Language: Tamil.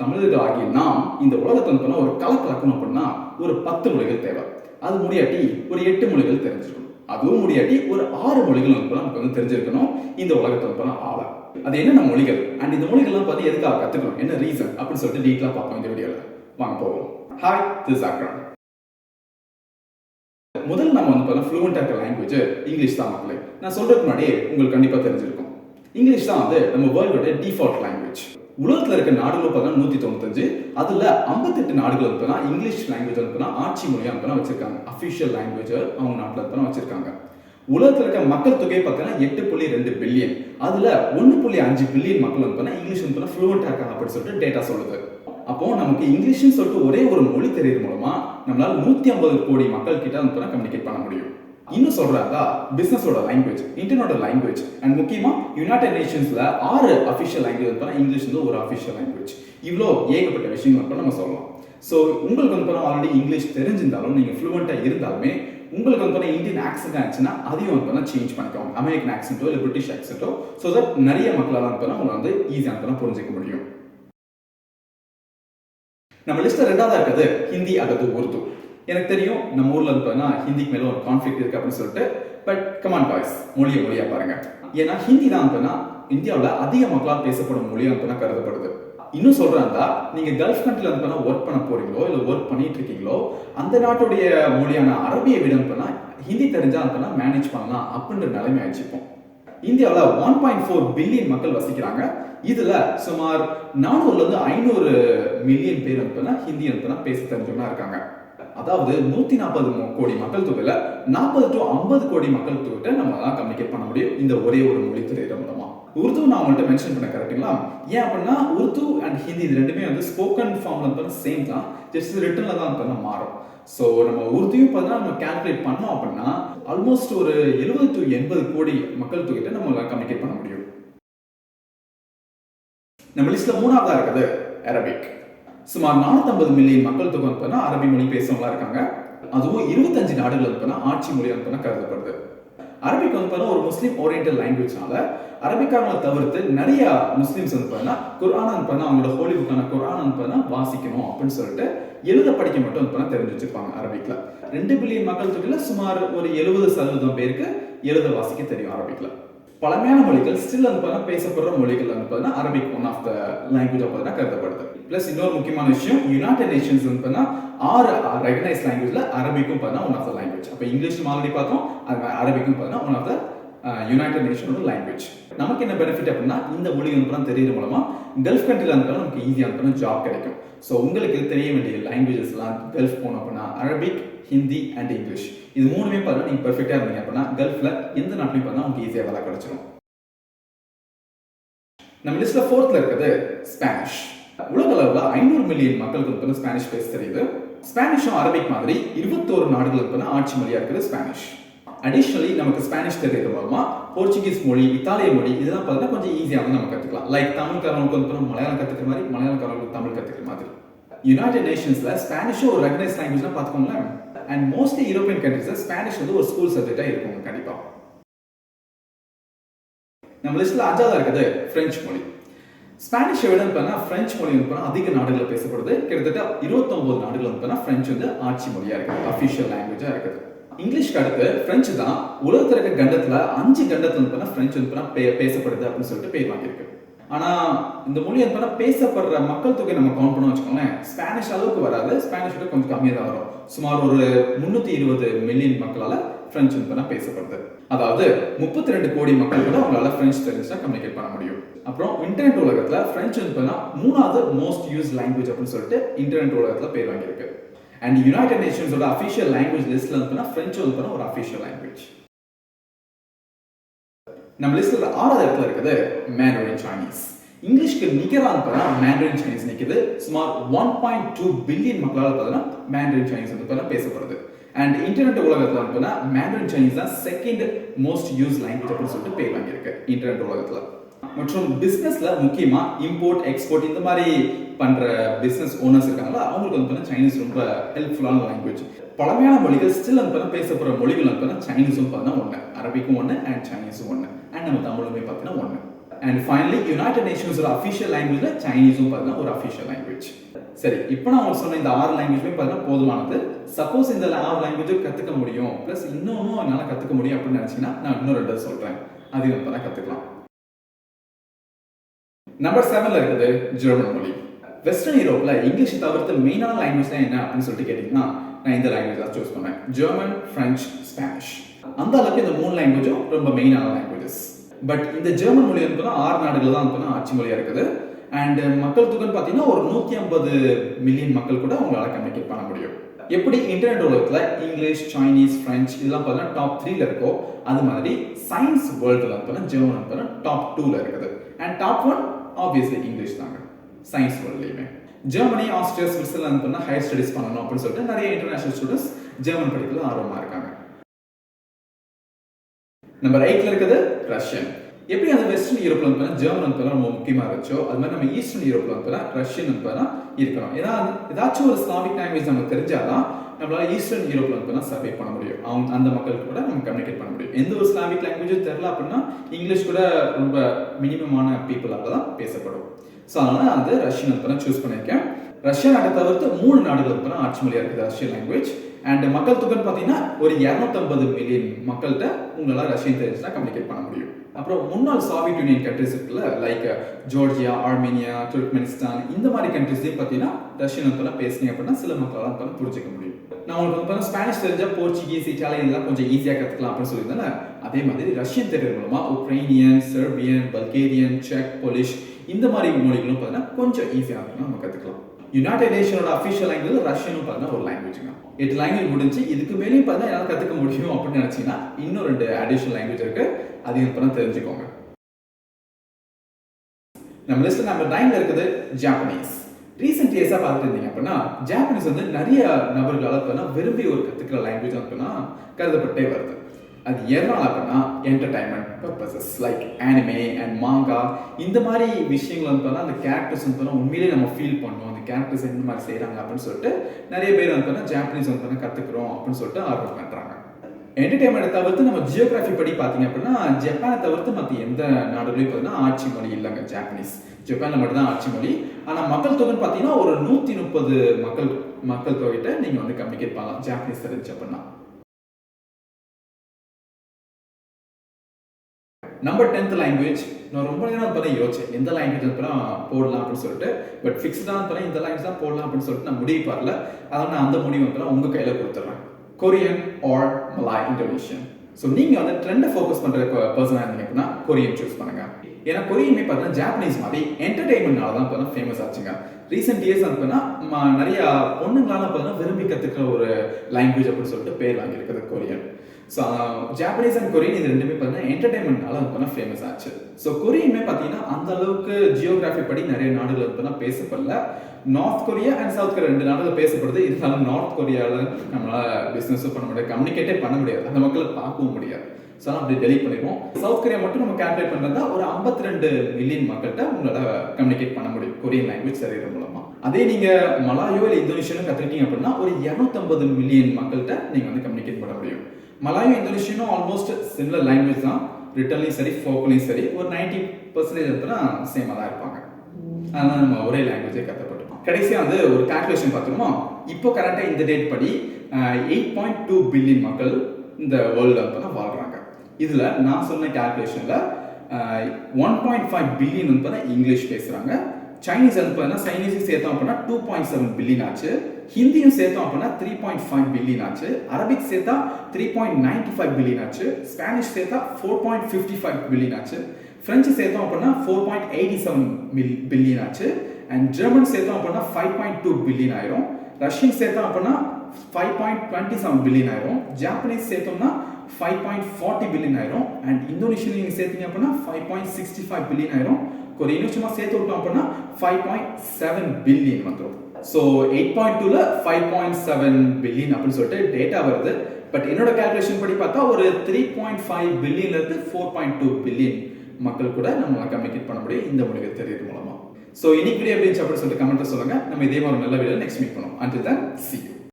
தமிழர்கள் ஆகிய நாம் இந்த உலகத்தை வந்து ஒரு கலை கலக்கணும் அப்படின்னா ஒரு பத்து மொழிகள் தேவை. அது முடியாட்டி ஒரு எட்டு மொழிகள் தெரிஞ்சிருக்கணும். அதுவும் முடியாட்டி ஒரு ஆறு மொழிகள் வந்து நமக்கு வந்து தெரிஞ்சிருக்கணும். இந்த உலகத்தை வந்து பண்ணா ஆள. அது என்னென்ன மொழிகள்? அண்ட் இந்த மொழிகள்லாம் பார்த்து எதுக்காக கத்துக்கணும்? என்ன ரீசன் அப்படின்னு சொல்லிட்டு டீட்டெயிலாக பார்ப்போம் இந்த வீடியோவில் வாங்க போவோம். ஹாய் திஸ் அக்ரம் முதல்ல நம்ம வந்து பார்த்தா ஃப்ளூவெண்டாக இருக்க லாங்குவேஜ் இங்கிலீஷ் தான் மக்களே நான் சொல்றதுக்கு முன்னாடியே உங்களுக்கு கண்டிப்பாக தெரிஞ்சிருக்கும். இங்கிலீஷ் தான் வந்து நம்ம வேர்ல்டோட டிஃபால்ட் லாங்குவேஜ் உலகத்தில் இருக்க நாடுகள் பார்த்தா நூற்றி தொண்ணூத்தஞ்சு அதில் ஐம்பத்தெட்டு நாடுகள் இருந்தனா இங்கிலீஷ் லாங்குவேஜ் இருந்தனா ஆட்சி மொழியாக இருந்தனா வச்சிருக்காங்க. அஃபிஷியல் லாங்குவேஜ் அவங்க நாட்டில் இருந்தனா வச்சிருக்காங்க. உலகத்தில் இருக்க மக்கள் தொகை பார்த்தீங்கன்னா எட்டு புள்ளி ரெண்டு பில்லியன் அதில் ஒன்று புள்ளி அஞ்சு பில்லியன் மக்கள் வந்து இங்கிலீஷ் வந்து ஃப்ளூவெண்ட்டாக இருக்காங்க அப்படின்னு சொல்லிட்டு டேட்டா சொல்லுது. அப்போ நமக்கு இங்கிலீஷ்னு சொல்லிட்டு ஒரே ஒரு மொழி தெரியறது மூலமா நம்மளால நூத்தி ஐம்பது கோடி மக்கள் கிட்ட வந்து கம்யூனிகேட் பண்ண முடியும். இன்னும் சொல்றாங்க பிசினஸோட லாங்குவேஜ் இன்டர்நெட் லாங்குவேஜ் அண்ட் முக்கியமா யுனைடெட் நேஷன்ஸ்ல ஆறு அஃபிஷியல் லாங்குவேஜ் வந்து இங்கிலீஷ் வந்து ஒரு அஃபிஷியல் லாங்குவேஜ் இவ்வளோ ஏகப்பட்ட விஷயங்கள் நம்ம சொல்லலாம். ஸோ உங்களுக்கு வந்து ஆல்ரெடி இங்கிலீஷ் தெரிஞ்சிருந்தாலும் நீங்க ஃப்ளூவெண்டா இருந்தாலுமே உங்களுக்கு வந்து இந்தியன் ஆக்சென்ட் ஆச்சுன்னா அதையும் வந்து சேஞ்ச் பண்ணிக்கோங்க அமெரிக்கன் ஆக்சென்ட்டோ இல்லை பிரிட்டிஷ் ஆக்சென்ட்டோ ஸோ தட் நிறைய மக்களால் வந்து உங்களை வந்து ஈஸியாக புரிஞ்சிக்க முடியும். நம்ம லிஸ்ட்ல ரெண்டாவதா இருக்கிறது ஹிந்தி அல்லது உருது எனக்கு தெரியும் நம்ம ஊர்ல இருந்தோம்னா ஹிந்திக்கு மேல ஒரு கான்ஃபிளிக் இருக்கு அப்படின்னு சொல்லிட்டு பட் கமான் பாய்ஸ் மொழியை மொழியா பாருங்க. ஏன்னா ஹிந்தி தான் இருந்தோம்னா இந்தியாவில் அதிக மக்களால் பேசப்படும் மொழியாக இருந்தோம்னா கருதப்படுது. இன்னும் சொல்றாங்க நீங்க கல்ஃப் கண்ட்ரில இருந்தோம்னா ஒர்க் பண்ண போறீங்களோ இல்ல ஒர்க் பண்ணிட்டு இருக்கீங்களோ அந்த நாட்டுடைய மொழியான அரபிய விட ஹிந்தி தெரிஞ்சா இருந்தோம்னா மேனேஜ் பண்ணலாம் அப்படின்ற நிலைமை ஆயிடுச்சுப்போம் இந்தியாவில் ஒன் பாயிண்ட் ஃபோர் பில்லியன் மக்கள் வசிக்கிறாங்க. இதுல சுமார் நானூறுல இருந்து ஐநூறு மில்லியன் பேர் வந்து ஹிந்தி வந்து பேச தெரிஞ்சவங்க இருக்காங்க. அதாவது நூத்தி நாற்பது கோடி மக்கள் தொகையில நாற்பது டு ஐம்பது கோடி மக்கள் தொகையிட்ட நம்ம தான் கம்யூனிகேட் பண்ண முடியும். இந்த ஒரே ஒரு மொழி தெரியுற மூலமா. உருது நான் உங்கள்கிட்ட மென்ஷன் பண்ண கரெக்டுங்களா ஏன் அப்படின்னா உருது அண்ட் ஹிந்தி இது ரெண்டுமே வந்து ஸ்போக்கன் ஃபார்ம்ல வந்து சேம் தான். ஜஸ்ட் ரிட்டன்ல தான் வந்து மாறும். ஸோ நம்ம உறுதியும் பார்த்தா நம்ம கேல்குலேட் பண்ணோம் அப்படின்னா ஆல்மோஸ்ட் ஒரு எழுபது டு எண்பது கோடி மக்கள் தொகையிட்ட நம்ம கம்யூனிகேட் பண்ண முடியும். நம்ம லிஸ்ட்ல மூணாவதா இருக்குது அரபிக் சுமார் நானூத்தம்பது மில்லியன் மக்கள் தொகை வந்து அரபி மொழி பேசுறவங்களா இருக்காங்க. அதுவும் இருபத்தஞ்சு நாடுகள் வந்து ஆட்சி மொழி வந்து கருதப்படுது. அரபிக் வந்து பார்த்தா ஒரு முஸ்லீம் ஓரியன்டல் லாங்குவேஜ்னால அரபிக்காரங்களை தவிர்த்து நிறைய முஸ்லீம்ஸ் வந்து பார்த்தா குரான் வந்து அவங்களோட ஹோலி புக்கான குரான் வந்து வாசிக்கணும் அப்படின்னு சொல்லிட்டு எழுத படிக்க மட்டும் வந்து தெரிஞ்சு வச்சிருப்பாங்க அரபிக்ல. ரெண்டு பில்லியன் மக்கள் தொகையில சுமார் ஒரு எழுபது சதவீதம் பேருக்கு எழுத வாசிக்க தெரியும் அரபிக்ல. பழமையான மொழிகள் ஸ்டில் வந்து பார்த்தா பேசப்படுற மொழிகள் வந்து பார்த்தீங்கன்னா Arabic one of the language பார்த்தீங்கன்னா கருதப்படுது. பிளஸ் இன்னொரு முக்கியமான விஷயம் யுனைடெட் நேஷன்ஸ் வந்து பார்த்தீங்கன்னா ஆறு ரெகனைஸ் லாங்குவேஜ்ல அரபிக்கும் பார்த்தீங்கன்னா ஒன் ஆஃப் த லாங்குவேஜ் அப்போ இங்கிலீஷ் ஆல்ரெடி பார்த்தோம் அது அரபிக்கும் பார்த்தீங்கன்னா ஒன் ஆஃப் த யுனைடெட் நேஷனோட லாங்குவேஜ் நமக்கு என்ன பெனிஃபிட் அப்படின்னா இந்த மொழி அனுப்புறம் தெரியற மூலமா கல்ஃப் கண்ட்ரியில் இருந்தாலும் நமக்கு ஈஸியாக வந்து ஜாப் கிடைக்கும். ஸோ உங்களுக்கு தெரிய வேண்டிய லாங்குவேஜஸ்லாம் கல்ஃப் போனோம் அப்படின்னா அரபிக் ஹிந்தி அண்ட் இங்கிலீஷ் இது மூணுமே பார்த்தா நீங்கள் பெர்ஃபெக்டாக இருந்தீங்க அப்படின்னா கல்ஃபில் எந்த நாட்டிலையும் பார்த்தா உங்களுக்கு ஈஸியாக வேலை கிடைச்சிடும் நம்ம லிஸ்ட்ல ஃபோர்த்தில் இருக்கிறது ஸ்பானிஷ் உலக அளவில் ஐநூறு மில்லியன் மக்களுக்கு வந்து ஸ்பானிஷ் பேச தெரியுது. ஸ்பானிஷும் அரபிக் மாதிரி இருபத்தோரு நாடுகளுக்கு வந்து ஆட்சி மொழியாக இருக்குது ஸ்பானிஷ் அடிஷ்னலி நமக்கு ஸ்பானிஷ் தெரியறது மூலமா போர்ச்சுகீஸ் மொழி இத்தாலிய மொழி இதெல்லாம் பார்த்தீங்கன்னா கொஞ்சம் ஈஸியாக வந்து நம்ம கற்றுக்கலாம் லைக் தமிழ்காரங்களுக்கு வந்து மலையாளம் கற்றுக்கிற மாதிரி மலையாளக்காரங்களுக்கு தமிழ் கற்றுக்கிற மாதிரி. யுனைடெட் நேஷன்ஸில் ஸ்பானிஷும் ஒரு ரெகனைஸ் லாங்குவேஜ் பார்த்துக்கோங்களேன். அண்ட் மோஸ்ட்லி யூரோப்பியன் கண்ட்ரீஸ்ல ஸ்பானிஷ் வந்து ஒரு ஸ்கூல் சப்ஜெக்டாக இருக்கும் கண்டிப்பாக நம்ம லிஸ்ட்டில் அஞ்சாவதாக இருக்குது? ஃப்ரெஞ்சு மொழி. ஸ்பானிஷை விட பார்த்தா ஃப்ரெஞ்சு மொழி வந்து அதிக நாடுகளில் பேசப்படுது. கிட்டத்தட்ட இருபத்தொம்போது நாடுகள் வந்து ஃப்ரெஞ்சு வந்து ஆட்சி மொழியாக இருக்குது அஃபிஷியல் லாங்குவேஜாக இருக்குது. இங்கிலீஷ்க்கு அடுத்து பிரெஞ்சு தான் உலகத்தில் இருக்க கண்டத்துல அஞ்சு கண்டத்துல வந்து பிரெஞ்சு வந்து பேசப்படுது அப்படின்னு சொல்லிட்டு பேர் வாங்கியிருக்கு ஆனா இந்த மொழி வந்து பேசப்படுற மக்கள் தொகை நம்ம கவுண்ட் பண்ண வச்சுக்கோங்களேன் ஸ்பானிஷ் அளவுக்கு வராது. ஸ்பானிஷ் விட கொஞ்சம் கம்மியாக தான் வரும். சுமார் ஒரு முன்னூத்தி இருபது மில்லியன் மக்களால பிரெஞ்சு வந்து பேசப்படுது. அதாவது முப்பத்தி ரெண்டு கோடி மக்கள் கூட அவங்களால பிரெஞ்சு தெரிஞ்சா கம்யூனிகேட் பண்ண முடியும். அப்புறம் இன்டர்நெட் உலகத்துல பிரெஞ்சு வந்து மூணாவது மோஸ்ட் யூஸ் லாங்குவேஜ் அப்படின்னு சொல்லிட்டு இன்டர்நெட் உலகத்துல பேர் வாங்கியிருக்கு. அண்ட் யுனைடெட் நேஷன்ஸோட அஃபிஷியல் லாங்குவேஜ் லிஸ்ட்ல வந்து ஃப்ரெஞ்சு வந்து ஒரு அஃபிஷியல் லாங்குவேஜ் நம்ம லிஸ்ட்ல ஆறாவது இடத்துல இருக்குது மேண்டரின் சைனீஸ் இங்கிலீஷ்க்கு நிகராக பார்த்தா மேண்டரின் சைனீஸ் நிற்குது சுமார் ஒன் பாயிண்ட் டூ பில்லியன் மக்களால் பார்த்தீங்கன்னா மேண்டரின் சைனீஸ் வந்து பார்த்தா பேசப்படுது. அண்ட் இன்டர்நெட் உலகத்தில் பார்த்தீங்கன்னா மேண்டரின் சைனீஸ் தான் செகண்ட் மோஸ்ட் யூஸ் லாங்குவேஜ் அப்படின்னு சொல்லிட்டு பேர் வாங்கியிருக்கு. இன்டர்நெட் உலகத்தில். மற்றும் பிஸ்னஸ்ல முக்கியமா இம்போர்ட் எக்ஸ்போர்ட் இந்த மாதிரி பண்ற பிசினஸ் ஓனர்ஸ் இருக்காங்களா அவங்களுக்கு வந்து பார்த்தீங்கன்னா சைனீஸ் ரொம்ப ஹெல்ப்ஃபுல்லான லாங்குவேஜ் பழமையான மொழிகள் ஸ்டில் வந்து பார்த்தீங்கன்னா பேசப்படுற மொழிகள் வந்து பார்த்தீங்கன்னா சைனீஸும் பார்த்தீங்கன்னா ஒன்று அரபிக்கும் ஒன்று அண்ட் சைனீஸும் ஒன்று அண்ட் நம்ம தமிழுமே பார்த்தீங்கன்னா ஒன்று அண்ட் ஃபைனலி யுனைடெட் நேஷன்ஸோட அஃபிஷியல் லாங்குவேஜ்ல சைனீஸும் பார்த்தீங்கன்னா ஒரு அஃபிஷியல் லாங்குவேஜ் சரி இப்போ நான் உங்களுக்கு சொன்ன இந்த ஆறு லாங்குவேஜுமே பார்த்தீங்கன்னா போதுமானது. சப்போஸ் இந்த ஆறு லாங்குவேஜும் கற்றுக்க முடியும் ப்ளஸ் இன்னொன்னும் என்னால் கற்றுக்க முடியும் அப்படின்னு நினச்சிங்கன்னா நான் இன்னும் ரெண்டு சொல்கிறேன் அது இப்போ தான் கற்றுக்கலாம் நம்பர் செவன்ல இருக்குது ஜெர்மன் மொழி. வெஸ்டர்ன் யூரோப்ல இங்கிலீஷ் தவிர்த்து மெயினான லாங்குவேஜ் என்ன அப்படின்னு சொல்லிட்டு கேட்டீங்கன்னா நான் இந்த லாங்குவேஜ் தான் சூஸ் பண்ணேன். ஜெர்மன் ஃப்ரெஞ்ச் ஸ்பானிஷ் அந்த அளவுக்கு இந்த மூணு லாங்குவேஜும் ரொம்ப மெயினான லாங்குவேஜஸ் பட் இந்த ஜெர்மன் மொழி வந்து ஆறு நாடுகள் தான் வந்து ஆட்சி மொழியா இருக்குது. அண்ட் மக்கள் தொகைன்னு பார்த்தீங்கன்னா ஒரு நூற்றி ஐம்பது மில்லியன் மக்கள் கூட அவங்களால கம்யூனிகேட் பண்ண முடியும். எப்படி? இன்டர்நெட் உலகத்தில் இங்கிலீஷ் சைனீஸ் ஃப்ரெஞ்ச் இதெல்லாம் பார்த்தீங்கன்னா டாப் த்ரீல இருக்கோ அது மாதிரி சயின்ஸ் வேர்ல்டில் பார்த்தீங்கன்னா ஜெர்மன் பார்த்தீங்கன்னா டாப் டூவில் இருக்குது. And top one obviously English தாங்க. சயின்ஸ் வேர்ல்ட்லையுமே ஜெர்மனி ஆஸ்திரியா சுவிட்சர்லாந்து பண்ணால் ஹையர் ஸ்டடிஸ் பண்ணணும் அப்படின்னு சொல்லிட்டு நிறைய இன்டர்நேஷனல் ஸ்டூடெண்ட்ஸ் ஜெர்மன் படிக்கிறது ஆர்வமாக இருக்காங்க. நம்பர் எயிட்ல இருக்குது ரஷ்யன் எப்படி அந்த வெஸ்டர்ன் யூரோப்ல வந்து ஜெர்மன் வந்து ரொம்ப முக்கியமாக இருந்துச்சோ அது மாதிரி நம்ம ஈஸ்டர்ன் யூரோப்ல வந்து ரஷ்யன் வந்து இருக்கணும் ஏன்னா ஏதாச்சும் ஒரு ஸ்லாமிக் லாங்குவேஜ் நமக்கு தெரிஞ்சாதான் நம்மளால ஈஸ்டர்ன் யூரோப்ல வந்து சர்வே பண்ண முடியும். அவங்க அந்த மக்களுக்கு கூட நம்ம கம்யூனிகேட் பண்ண முடியும். எந்த ஒரு ஸ்லாவிக் லாங்குவேஜும் தெரியல அப்படின்னா இங்கிலீஷ் கூட ரொம்ப மினிமமான பீப்புளாக தான் பேசப்படும். ஸோ அதனால அந்த ரஷ்யன் வந்து சூஸ் பண்ணியிருக்கேன். ரஷ்யா நாட்டை தவிர்த்து மூணு நாடுகள் வந்து ஆட்சி மொழியாக இருக்குது ரஷ்யன் லாங்குவேஜ் அண்ட் மக்கள் தொகைன்னு பார்த்தீங்கன்னா ஒரு இரநூத்தம்பது மில்லியன் மக்கள்கிட்ட உங்களால் ரஷ்யன் தெரிஞ்சுனா கம்யூனிகேட் பண்ண முடியும். அப்புறம் முன்னாள் சாவியட் யூனியன் கண்ட்ரிஸ் இருக்குல்ல லைக் ஜோர்ஜியா ஆர்மேனியா துர்க்மெனிஸ்தான் இந்த மாதிரி கண்ட்ரிஸ்லையும் பார்த்தீங்கன்னா ரஷ்யன் வந்து பேசினீங்க அப்படின்னா சில மக்களால் வந்து புரிஞ்சிக்க முடியும். நான் உங்களுக்கு வந்து ஸ்பானிஷ் தெரிஞ்சால் போர்ச்சுகீஸ் இட்டாலியன் இதெல்லாம் கொஞ்சம் ஈஸியாக கற்றுக்கலாம் அப்படின்னு சொல்லியிருந்தேன் அதே மாதிரி ரஷ்யன் தெரியுற மூலமா உக்ரைனியன் செர்பியன் பல்கேரியன் செக் போலிஷ் இந்த மாதிரி மொழிகளும் பார்த்தீங்கன்னா கொஞ்சம் ஈஸியாக நம்ம கற்றுக்கலாம் யுனைடெட் நேஷனோட அஃபிஷியல் லாங்குவேஜ் ரஷ்யனும் பார்த்தீங்கன்னா ஒரு லாங்குவேஜ்ங்க எட்டு லாங்குவேஜ் முடிஞ்சு இதுக்கு மேலேயும் பார்த்தா என்னால் கற்றுக்க முடியும் அப்படின்னு நினச்சிங்கன்னா இன்னும் ரெண்டு அடிஷனல் லாங்குவேஜ் இருக்கு. அதையும் இப்போ தெரிஞ்சுக்கோங்க. நம்ம லிஸ்ட் நம்பர் நைன்ல இருக்குது ஜாப்பனீஸ் ரீசெண்ட் இயர்ஸாக பார்த்துட்டு இருந்தீங்க அப்படின்னா ஜாப்பனீஸ் வந்து நிறைய நபர்களால் அப்படின்னா விரும்பி ஒரு கற்றுக்கிற லாங்குவேஜ் அப்படின்னா கருதப்பட்டே வருது. அது எதனால் அப்படின்னா entertainment purposes like anime and manga இந்த மாதிரி விஷயங்கள் வந்து அந்த கேரக்டர்ஸ் வந்து உண்மையிலேயே நம்ம ஃபீல் பண்ணோம். அந்த கேரக்டர்ஸ் எந்த மாதிரி செய்கிறாங்க அப்படின்னு சொல்லிட்டு நிறைய பேர் வந்து ஜாப்பனீஸ் வந்து கற்றுக்குறோம் அப்படின்னு சொல்லிட்டு ஆர்வம் பண்ணுறாங்க என்டர்டைன்மெண்ட் தவிர்த்து நம்ம ஜியோகிராஃபி படி பார்த்தீங்க அப்படின்னா ஜப்பானை தவிர்த்து மற்ற எந்த நாடுகளையும் பார்த்தீங்கன்னா ஆட்சி மொழி இல்லைங்க ஜாப்பனீஸ் ஜப்பானில் மட்டும்தான் ஆட்சி மொழி. ஆனால் மக்கள் தொகைன்னு பார்த்தீங்கன்னா ஒரு நூற்றி முப்பது மக்கள் மக்கள் தொகைகிட்ட நீங்கள் வந்து கம்யூனிகேட் பண்ணலாம். ஜாப்பனீஸ் தெரிஞ்சு அப்படின்னா. நம்பர் டென்த் லாங்குவேஜ் நான் ரொம்ப நேரம் பண்ண யோசிச்சேன் எந்த லாங்குவேஜ் அப்புறம் போடலாம் அப்படின்னு சொல்லிட்டு. பட் ஃபிக்ஸ்டாக பண்ண இந்த லாங்குவேஜ் தான் போடலாம் அப்படின்னு சொல்லிட்டு நான் முடிவு வரல அதனால் நான் அந்த முடிவு அப்புறம் உங்கள் கையில் கொடுத்துட்றேன் Korean or Malay Indonesian so நீங்கள் வந்து ட்ரெண்டை ஃபோக்கஸ் பண்ணுற பர்சனாக இருந்தீங்கன்னா கொரியன் சூஸ் பண்ணுங்க. ஏன்னா கொரியனுமே பார்த்தீங்கன்னா ஜாப்பனீஸ் மாதிரி என்டர்டைன்மெண்ட்னால தான் பார்த்தீங்கன்னா ஃபேமஸ் ஆச்சுங்க. ரீசெண்ட் இயர்ஸ் பார்த்தீங்கன்னா நிறைய பொண்ணுங்களால பார்த்தீங்கன்னா விரும்பி கற்றுக்கிற ஒரு லாங்குவேஜ் அப்படின்னு சொல்லிட்டு பேர் வாங்கியிருக்குது Korean so Japanese and Korean இது ரெண்டுமே பார்த்தீங்கன்னா என்டர்டைன்மெண்ட்னால வந்து ஃபேமஸ் ஆச்சு. ஸோ கொரியனுமே பார்த்தீங்கன்னா அந்த அளவுக்கு ஜியோகிராஃபி படி நிறைய நாடுகள் வந்து பேசப்படல. North Korea and South Korea ரெண்டு நாடுகள் பேசப்படுது. இருந்தாலும் நார்த் கொரியாவில் நம்மளால் பிஸ்னஸும் பண்ண முடியாது கம்யூனிகேட்டே பண்ண முடியாது. அந்த மக்களை பார்க்கவும் முடியாது. ஸோ அப்படி டெலிட் பண்ணிடுவோம். சவுத் கொரியா மட்டும் நம்ம கேல்குலேட் பண்ணுறதா ஒரு ஐம்பத்தி ரெண்டு மில்லியன் மக்கள்கிட்ட உங்களால் கம்யூனிகேட் பண்ண முடியும் கொரியன் லாங்குவேஜ் சரியிற மூலமாக அதே நீங்கள் மலாயோ இல்லை இந்தோனேஷியனும் கற்றுக்கிட்டீங்க அப்படின்னா ஒரு இரநூத்தம்பது மில்லியன் மக்கள்கிட்ட நீங்கள் வந்து கம்யூனிகேட் பண்ண முடியும். மலாயும் இந்தோனேஷியனும் ஆல்மோஸ்ட் சிமிலர் லாங்குவேஜ் தான். ரிட்டர்லையும் சரி ஃபோக்கலையும் சரி ஒரு நைன்டி பர்சன்டேஜ் அப்படின்னா சேமாக தான் இருப்பாங்க. அதனால நம்ம ஒரே லாங்குவேஜே கற்றுப்பட்டுப்போம் கடைசியாக வந்து ஒரு கால்குலேஷன் பார்த்துருமா இப்போ கரெக்டாக இந்த டேட் படி எயிட் பாயிண்ட் டூ பில்லியன் மக்கள் இந்த வேர்ல்டில் வந்து தான் வாழ்கிறாங்க இதில் நான் சொன்ன கால்குலேஷனில் ஒன் பாயிண்ட் ஃபைவ் பில்லியன் வந்து பார்த்தா இங்கிலீஷ் பேசுகிறாங்க சைனீஸ் வந்து பார்த்தீங்கன்னா சைனீஸும் சேர்த்தோம் அப்படின்னா டூ பாயிண்ட் செவன் பில்லியன் ஆச்சு. ஹிந்தியும் சேர்த்தோம் அப்படின்னா த்ரீ பாயிண்ட் ஃபைவ் பில்லியன் ஆச்சு. அரபிக் சேர்த்தா three point ninety five billion ஆச்சு. ஸ்பானிஷ் சேர்த்தா four point fifty five billion ஆச்சு. ஃப்ரெஞ்சு சேர்த்தோம் அப்படின்னா four point eighty seven mil billion ஆச்சு. அண்ட் ஜெர்மன் சேர்த்தோம் அப்படின்னா ஃபைவ் பாயிண்ட் டூ பில்லியன் ஆயிரும். ரஷ்யன் சேர்த்தோம் அப்படின்னா five point twenty seven billion ஆயிரும். ஜாப்பனீஸ் சேர்த்தோம்னா ஃபைவ் பாயிண்ட் ஃபார்ட்டி பில்லியன் ஆயிரும். அண்ட் இந்தோனேஷியன் நீங்கள் சேர்த்தீங்க அப்படின்னா five point sixty five billion ஆயிரும். கொரியனும் சும்மா சேர்த்து விட்டோம் அப்படின்னா ஃபைவ் பாயிண்ட் செவன் பில்லியன் வந்துடும் ஸோ எயிட் பாயிண்ட் டூல ஃபைவ் பாயிண்ட் செவன் பில்லியன் அப்படின்னு சொல்லிட்டு டேட்டா வருது. பட் என்னோட கேல்குலேஷன் படி பார்த்தா ஒரு த்ரீ பாயிண்ட் ஃபைவ் பில்லியன்ல இருந்து ஃபோர் பாயிண்ட் டூ பில்லியன் மக்கள் கூட நம்மளால் கம்யூனிகேட் பண்ண முடியும். இந்த மொழியை தெரியறது மூலமா. ஸோ இன்னைக்கு வீடியோ எப்படி அப்படின்னு சொல்லிட்டு கமெண்ட்ல சொல்லுங்க. நம்ம இதே மாதிரி நல்ல வீடியோ நெக்ஸ்ட் மீட் பண்ணுவோம். அண்ட் தான் சி